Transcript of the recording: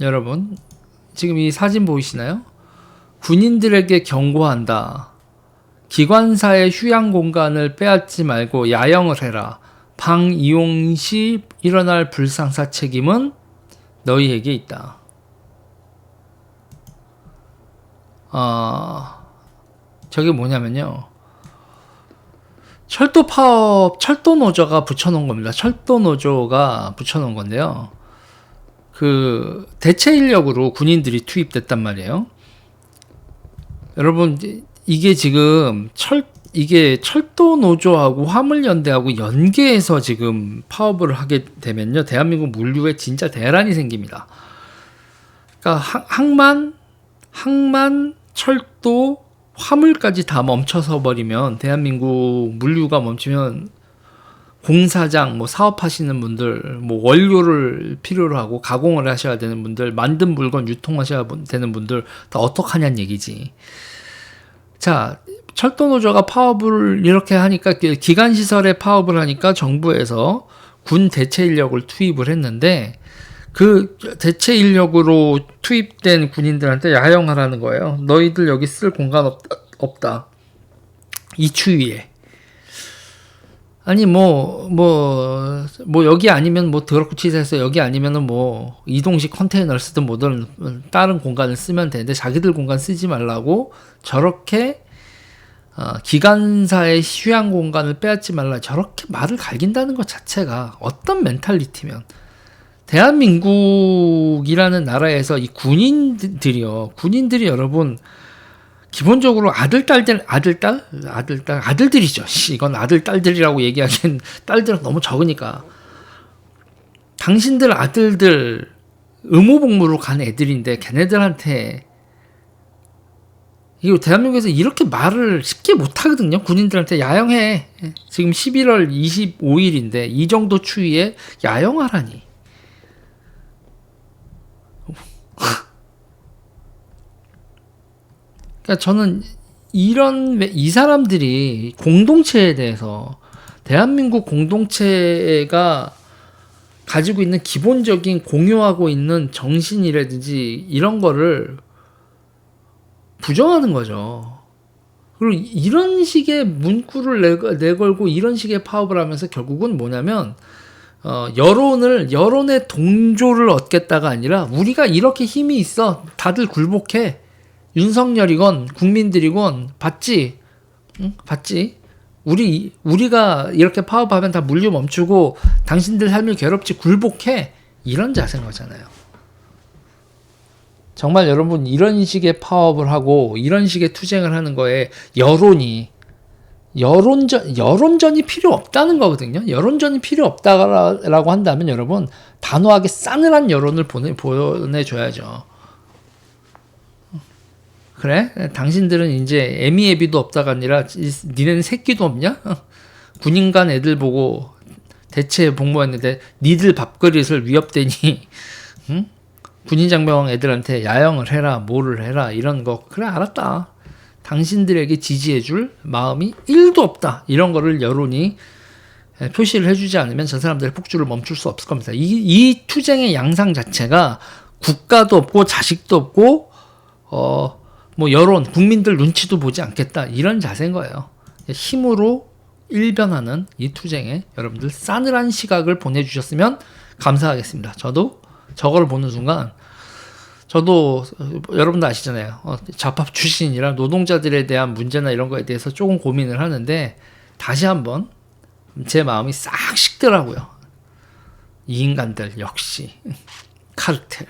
여러분 지금 이 사진 보이시나요? 군인들에게 경고한다. 기관사의 휴양 공간을 빼앗지 말고 야영을 해라. 방 이용 시 일어날 불상사 책임은 너희에게 있다. 아, 저게 뭐냐면요. 철도 파업, 철도 노조가 붙여놓은 겁니다. 철도 노조가 붙여놓은 건데요. 그 대체 인력으로 군인들이 투입됐단 말이에요. 여러분 이게 지금 철 이게 철도 노조하고 화물 연대하고 연계해서 지금 파업을 하게 되면요 대한민국 물류에 진짜 대란이 생깁니다. 그러니까 항- 항만 항만 철도 화물까지 다 멈춰서 버리면 대한민국 물류가 멈추면 공사장 뭐 사업하시는 분들 뭐 원료를 필요로 하고 가공을 하셔야 되는 분들 만든 물건 유통하셔야 되는 분들 다 어떡하냐는 얘기지. 자, 철도 노조가 파업을 이렇게 하니까 그 기간 시설에 파업을 하니까 정부에서 군 대체 인력을 투입을 했는데 그 대체 인력으로 투입된 군인들한테 야영하라는 거예요. 너희들 여기 쓸 공간 없다. 없다. 이 추위에. 아니 뭐뭐 뭐 여기 아니면 뭐 더럽고 치사해서 여기 아니면은 뭐 이동식 컨테이너를 쓰든 뭐든 다른 공간을 쓰면 되는데 자기들 공간 쓰지 말라고 저렇게 어, 기관사의 휴양 공간을 빼앗지 말라 저렇게 말을 갈긴다는 것 자체가 어떤 멘탈리티면 대한민국이라는 나라에서 이 군인들이요 군인들이 여러분 기본적으로 아들 딸들 아들 딸 아들 딸 아들들이죠. 씨, 이건 아들 딸들이라고 얘기하기엔 딸들은 너무 적으니까 당신들 아들들 의무복무로 간 애들인데 걔네들한테 이거 대한민국에서 이렇게 말을 쉽게 못 하거든요. 군인들한테 야영해. 지금 11월 25일인데 이 정도 추위에 야영하라니. 그러니까 저는 이런 이 사람들이 공동체에 대해서 대한민국 공동체가 가지고 있는 기본적인 공유하고 있는 정신이라든지 이런 거를 부정하는 거죠. 그리고 이런 식의 문구를 내, 내걸고 이런 식의 파업을 하면서 결국은 뭐냐면 어, 여론을 여론의 동조를 얻겠다가 아니라 우리가 이렇게 힘이 있어 다들 굴복해 윤석열이건 국민들이건 받지 응? 받지 우리 우리가 이렇게 파업하면 다 물류 멈추고 당신들 삶을 괴롭지 굴복해 이런 자세인 거잖아요. 정말 여러분 이런 식의 파업을 하고 이런 식의 투쟁을 하는 거에 여론이 여론전 여론전이 필요 없다는 거거든요. 여론전이 필요 없다라고 한다면 여러분 단호하게 싸늘한 여론을 보내 보내줘야죠. 그래? 당신들은 이제 애미애비도 없다가 아니라 니네는 새끼도 없냐? 군인 간 애들 보고 대체 복무했는데 니들 밥그릇을 위협되니 응? 군인 장병 애들한테 야영을 해라 뭐를 해라 이런 거 그래 알았다. 당신들에게 지지해줄 마음이 1도 없다. 이런 거를 여론이 표시를 해주지 않으면 저 사람들의 폭주를 멈출 수 없을 겁니다. 이, 이 투쟁의 양상 자체가 국가도 없고 자식도 없고 어, 뭐 여론, 국민들 눈치도 보지 않겠다 이런 자세인 거예요. 힘으로 일변하는 이 투쟁에 여러분들 싸늘한 시각을 보내주셨으면 감사하겠습니다. 저도 저거를 보는 순간 저도 여러분도 아시잖아요. 어, 좌파 출신이라 노동자들에 대한 문제나 이런 거에 대해서 조금 고민을 하는데 다시 한번 제 마음이 싹 식더라고요. 이 인간들 역시 카르텔.